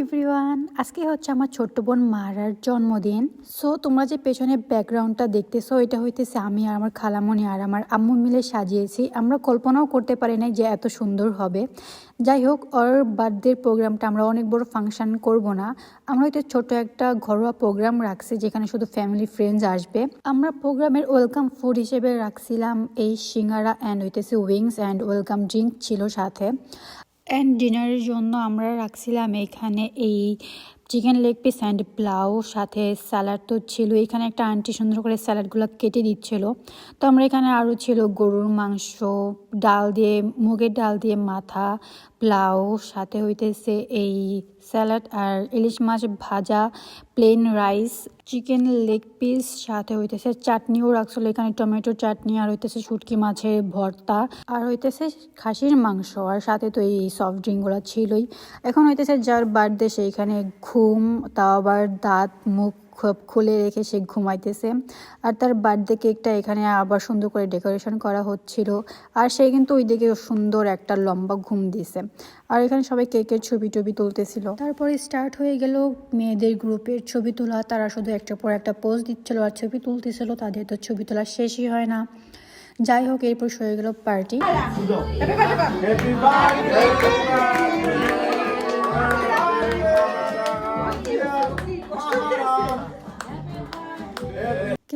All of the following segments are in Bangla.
এভরিওয়ান আজকে হচ্ছে আমার ছোট্ট বোন মারার জন্মদিন। সো তোমরা যে পেছনে ব্যাকগ্রাউন্ডটা দেখতেছো, এটা হইতেছে আমি আর আমার খালামণি আর আমার আম্মু মিলে সাজিয়েছি। আমরা কল্পনাও করতে পারি নাই যে এত সুন্দর হবে। যাই হোক, ওর বার্থডে প্রোগ্রামটা আমরা অনেক বড় ফাংশন করব না। আমরা হয়তো ছোট একটা ঘরোয়া প্রোগ্রাম রাখছি, যেখানে শুধু ফ্যামিলি ফ্রেন্ডস আসবে। আমরা প্রোগ্রামের ওয়েলকাম ফুড হিসেবে রাখছিলাম এই সিঙ্গারা অ্যান্ড হইতেছে উইংস অ্যান্ড ওয়েলকাম ড্রিঙ্ক ছিল সাথে। অ্যান্ড ডিনারের জন্য আমরা রাখছিলাম এখানে এই chicken leg piece and pulao সাথে স্যালাড তো ছিল। এখানে একটা আন্টি সুন্দর করে স্যালাডগুলো কেটে দিচ্ছিল। তো আমরা এখানে আরও ছিল গরুর মাংস, ডাল দিয়ে, মুগের ডাল দিয়ে মাথা প্লাউ সাথে হইতেছে এই স্যালাড আর ইলিশ মাছ ভাজা plain rice chicken leg piece সাথে হইতেছে চাটনিও রাখছিল। এখানে টমেটো চাটনি, আর হইতেছে শুটকি মাছের ভর্তা, আর হইতেছে খাসির মাংস, আর সাথে তো এই সফট ড্রিঙ্কগুলো ছিলই। এখন হইতেছে যার বার্থডে, সেইখানে ঘুম, তাও আবার দাঁত, মুখ খুলে রেখে সে ঘুমাইতেছে। আর তার বার্থডে কেকটা এখানে আবার সুন্দর করে ডেকোরেশন করা হচ্ছিল। আর সে কিন্তু ওই দিকে সুন্দর একটা লম্বা ঘুম দিছে। আর এখানে সবাই কেকের ছবি টবি তুলতেছিল। তারপরে স্টার্ট হয়ে গেল মেয়েদের গ্রুপের ছবি তোলা। তারা শুধু একটা পর একটা পোজ দিচ্ছিল আর ছবি তুলতেছিল। তাদের তো ছবি তোলা শেষই হয় না। যাই হোক, এরপর হয়ে গেল পার্টি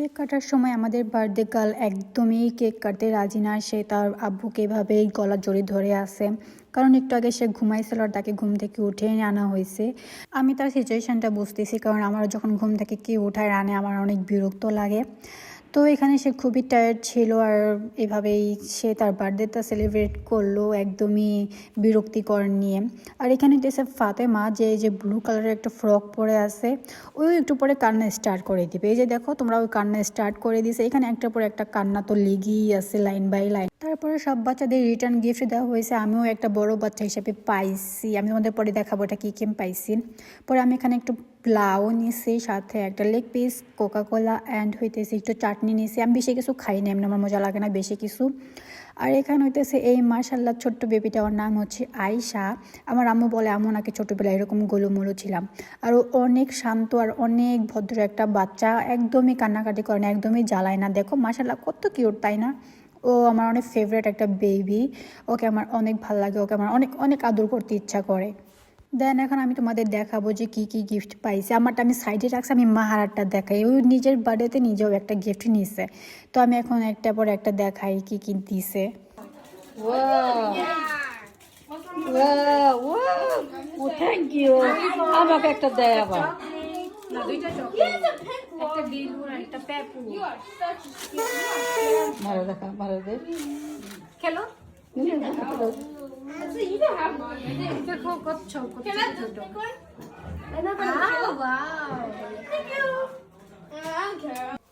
কেক কাটার সময় আমাদের বার্থডে গার্ল একদমই কেক কাটতে রাজি না। সে তার আব্বুকে এভাবেই গলা জড়ি ধরে আসে কারণ একটু আগে সে ঘুমাইছিল আর তাকে ঘুম থেকে উঠে আনা হয়েছে। আমি তার সিচুয়েশানটা বুঝতেছি, কারণ আমার যখন ঘুম থেকে কে উঠায় রানে আমার অনেক বিরক্ত লাগে। তো এখানে সে খুবই টায়ার্ড ছিল আর এভাবেই সে তার বার্থডেটা সেলিব্রেট করল একদমই বিরক্তিকর নিয়ে। আর এখানে দেশে ফাতেমা যে যে ব্লু কালারের একটা ফ্রক পরে আছে, ওই একটু পরে কান্না স্টার্ট করে দিবে। এই যে দেখো, তোমরা ওই কান্না স্টার্ট করে দিছে এখানে একটা পরে একটা কান্না তো লেগেই আছে লাইন বাই লাইন তারপরে সব বাচ্চাদের রিটার্ন গিফট দেওয়া হয়েছে। আমিও একটা বড় বাচ্চা হিসেবে পাইছি। আমি তোমাদের পরে দেখাবো এটা কী কেম পাইছি। পরে আমি এখানে একটু প্লাও নিয়েছি সাথে একটা leg piece Coca Cola and হইতেছে একটু চাটনি নিয়েছি আমি বেশি কিছু খাই না এমনি আমার মজা লাগে না বেশি কিছু। আর এখানে হইতেছে এই মার্শাল্লাহ ছোট্ট বেবিটা ওর নাম হচ্ছে আয়শা। আমার আম্মু বলে, আম্মু, নাকি ছোটোবেলায় এরকম গোলুমুলু ছিলাম। আর অনেক শান্ত আর অনেক ভদ্র একটা বাচ্চা। একদমই কান্নাকাটি করে না, একদমই জ্বালায় না। দেখো মার্শাল্লাহ কত কিউট তাই না? ও আমার অনেক ফেভারেট একটা বেবি ওকে আমার অনেক ভালো লাগে ওকে আমার অনেক অনেক আদর করতে ইচ্ছা করে। দেন এখন আমি তোমাদের দেখাবো যে কি কি গিফট পাইছি। আমারটা আমি সাইডে রাখছি আমি মাহারারটা দেখাই। ও নিজের বার্থডেতে নিজেও একটা গিফট নিছে। তো আমি এখন একটা পর একটা দেখাই কি কি দিছে। থ্যাংক ইউ আমাকে একটা দেয় আবার ভালো দেখা ভালো দে। খেলো? দেখো কত ছোট ছোট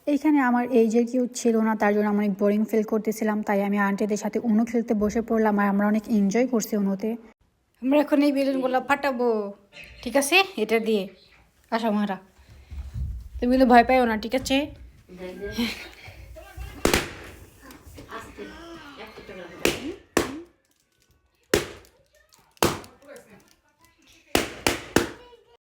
এইখানে আমার এইজের কেউ ছিল না তার জন্য আমি অনেক বোরিং ফিল করতেছিলাম তাই আমি আন্টিদের সাথে উনো খেলতে বসে পড়লাম আর আমরা অনেক এনজয় করছি উনোতে আমরা এখন এই বেলুনগুলো ফাটাবো। ঠিক আছে? এটা দিয়ে। আসা মারা। তুমি কিন্তু ভয় পাইও না ঠিক আছে?